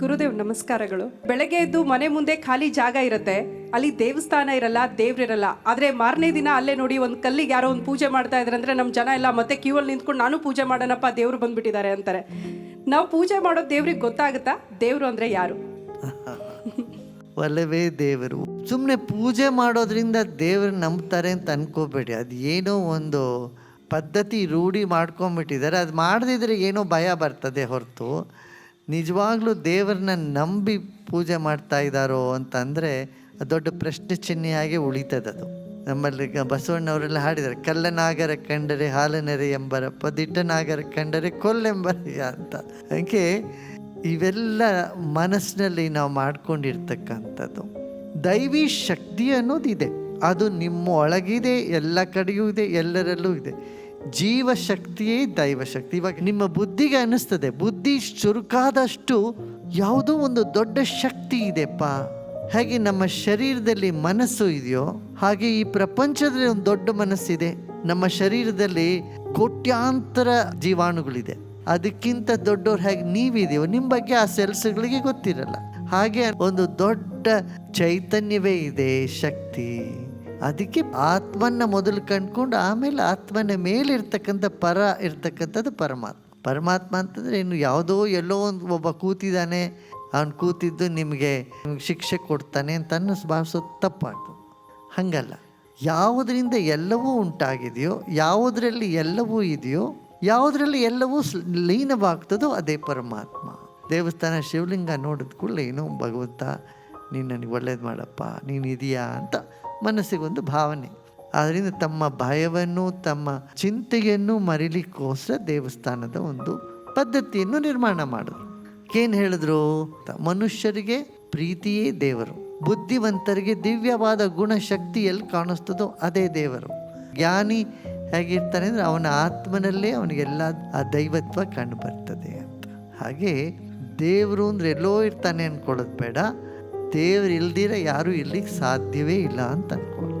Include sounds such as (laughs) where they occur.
ಗುರುದೇವ್, ನಮಸ್ಕಾರಗಳು. ಬೆಳಗ್ಗೆ ಎದ್ದು ಮನೆ ಮುಂದೆ ಖಾಲಿ ಜಾಗ ಇರುತ್ತೆ. ಅಲ್ಲಿ ದೇವಸ್ಥಾನ ಇರಲ್ಲ ದೇವ್ರಿರಲ್ಲ ಆದ್ರೆ ಮಾರನೇ ದಿನ ಅಲ್ಲೇ ನೋಡಿ ಒಂದು ಕಲ್ಲಿಗೆ ಯಾರೋ ಒಂದು ಪೂಜೆ ಮಾಡ್ತಾ ಇದ್ದಾರೆ ಅಂದ್ರೆ ನಮ್ಮ ಜನ ಎಲ್ಲ ಮತ್ತೆ ಕ್ಯೂ ಅಲ್ಲಿ ನಿಂತ್ಕೊಂಡು ನಾನು ಪೂಜೆ ಮಾಡೋಣಪ್ಪ, ದೇವ್ರು ಬಂದ್ಬಿಟ್ಟಿದ್ದಾರೆ ಅಂತಾರೆ. ನಾವು ಪೂಜೆ ಮಾಡೋ ದೇವ್ರಿಗೆ ಗೊತ್ತಾಗುತ್ತಾ? ದೇವ್ರು ಅಂದ್ರೆ ಯಾರು? (laughs) ಒಲವೇ ದೇವರು. ಸುಮ್ಮನೆ ಪೂಜೆ ಮಾಡೋದ್ರಿಂದ ದೇವ್ರು ನಂಬ್ತಾರೆ ಅಂತ ಅನ್ಕೋಬೇಡಿ. ಅದು ಏನೋ ಒಂದು ಪದ್ಧತಿ ರೂಢಿ ಮಾಡ್ಕೊಂಬಿಟ್ಟಿದ್ದಾರೆ ಅದು ಮಾಡದಿದ್ರೆ ಏನೋ ಭಯ ಬರ್ತದೆ ಹೊರತು. ನಿಜವಾಗ್ಲೂ ದೇವರನ್ನ ನಂಬಿ ಪೂಜೆ ಮಾಡ್ತಾ ಇದ್ದಾರೋ ಅಂತಂದರೆ ದೊಡ್ಡ ಪ್ರಶ್ನೆ ಚಿಹ್ನೆಯಾಗಿ ಉಳಿತದದು. ನಮ್ಮಲ್ಲಿ ಬಸವಣ್ಣವರೆಲ್ಲ ಹಾಡಿದ್ದಾರೆ, ಕಲ್ಲನಾಗರ ಕಂಡರೆ ಹಾಲನೆರೆ ಎಂಬರಪ್ಪ ದಿಟ್ಟನಾಗರ ಕಂಡರೆ ಕೊಲ್ಲೆಂಬರಯ್ಯ ಅಂತ. ಅದಕ್ಕೆ ಇವೆಲ್ಲ ಮನಸ್ಸಿನಲ್ಲಿ ನಾವು ಮಾಡ್ಕೊಂಡಿರ್ತಕ್ಕಂಥದ್ದು. ದೈವಿ ಶಕ್ತಿ ಅನ್ನೋದಿದೆ. ಅದು ನಿಮ್ಮ ಒಳಗಿದೆ, ಎಲ್ಲ ಕಡೆಯೂ ಇದೆ, ಎಲ್ಲರಲ್ಲೂ ಇದೆ. ಜೀವ ಶಕ್ತಿಯೇ ದೈವ ಶಕ್ತಿ ಇವಾಗ ನಿಮ್ಮ ಬುದ್ಧಿಗೆ ಅನ್ನಿಸ್ತದೆ, ಬುದ್ಧಿ ಚುರುಕಾದಷ್ಟು ಯಾವುದೋ ಒಂದು ದೊಡ್ಡ ಶಕ್ತಿ ಇದೆಪ್ಪ. ಹಾಗೆ ನಮ್ಮ ಶರೀರದಲ್ಲಿ ಮನಸ್ಸು ಇದೆಯೋ, ಹಾಗೆ ಈ ಪ್ರಪಂಚದಲ್ಲಿ ಒಂದು ದೊಡ್ಡ ಮನಸ್ಸಿದೆ. ನಮ್ಮ ಶರೀರದಲ್ಲಿ ಕೋಟ್ಯಾಂತರ ಜೀವಾಣುಗಳಿದೆ. ಅದಕ್ಕಿಂತ ದೊಡ್ಡವ್ರು ಹೇಗೆ ನೀವಿದೆಯೋ ನಿಮ್ಮ ಬಗ್ಗೆ ಆ ಸೆಲ್ಸ್ಗಳಿಗೆ ಗೊತ್ತಿರಲ್ಲ. ಹಾಗೆ ಒಂದು ದೊಡ್ಡ ಚೈತನ್ಯವೇ ಇದೆ ಶಕ್ತಿ. ಅದಕ್ಕೆ ಆತ್ಮನ್ನ ಮೊದಲು ಕಂಡ್ಕೊಂಡು ಆಮೇಲೆ ಆತ್ಮನ ಮೇಲೆ ಇರ್ತಕ್ಕಂಥ ಪರ ಇರ್ತಕ್ಕಂಥದ್ದು ಪರಮಾತ್ಮ. ಪರಮಾತ್ಮ ಅಂತಂದರೆ ಇನ್ನು ಯಾವುದೋ ಎಲ್ಲೋ ಒಂದು ಒಬ್ಬ ಕೂತಿದ್ದಾನೆ. ಅವನು ಕೂತಿದ್ದು ನಿಮಗೆ ಶಿಕ್ಷೆ ಕೊಡ್ತಾನೆ ಅಂತ ಭಾವಿಸೋದು ತಪ್ಪಾಗ್ತದೆ ಹಾಗಲ್ಲ. ಯಾವುದರಿಂದ ಎಲ್ಲವೂ ಉಂಟಾಗಿದೆಯೋ, ಯಾವುದರಲ್ಲಿ ಎಲ್ಲವೂ ಇದೆಯೋ, ಯಾವುದರಲ್ಲಿ ಎಲ್ಲವೂ ಲೀನವಾಗ್ತದೋ ಅದೇ ಪರಮಾತ್ಮ. ದೇವಸ್ಥಾನ ಶಿವಲಿಂಗ ನೋಡಿದ ಕೂಡಲೇ ಏನೋ ಭಗವಂತ ನೀನು ನನಗೆ ಒಳ್ಳೇದು ಮಾಡಪ್ಪ, ನೀನು ಇದೆಯಾ ಅಂತ ಮನಸ್ಸಿಗೊಂದು ಭಾವನೆ. ಆದ್ದರಿಂದ ತಮ್ಮ ಭಯವನ್ನು, ತಮ್ಮ ಚಿಂತೆಯನ್ನು ಮರಿಲಿಕ್ಕೋಸ್ಕರ ದೇವಸ್ಥಾನದ ಒಂದು ಪದ್ಧತಿಯನ್ನು ನಿರ್ಮಾಣ ಮಾಡಿದ್ರು ಏನು ಹೇಳಿದ್ರು? ಮನುಷ್ಯರಿಗೆ ಪ್ರೀತಿಯೇ ದೇವರು. ಬುದ್ಧಿವಂತರಿಗೆ ದಿವ್ಯವಾದ ಗುಣ ಶಕ್ತಿ ಎಲ್ಲಿ ಕಾಣಿಸ್ತದೋ ಅದೇ ದೇವರು. ಜ್ಞಾನಿ ಹೇಗಿರ್ತಾನೆ ಅಂದರೆ ಅವನ ಆತ್ಮನಲ್ಲೇ ಅವನಿಗೆಲ್ಲ ಆ ದೈವತ್ವ ಕಂಡು ಬರ್ತದೆ ಅಂತ. ಹಾಗೆ ದೇವರು ಅಂದರೆ ಎಲ್ಲೋ ಇರ್ತಾನೆ ಅಂದ್ಕೊಳ್ಳೋದು ಬೇಡ. ದೇವ್ರು ಇಲ್ದಿರ ಯಾರೂ ಇರ್ಲಿಕ್ಕೆ ಸಾಧ್ಯವೇ ಇಲ್ಲ ಅಂತ ಅನ್ಕೊಳ್ಳಿ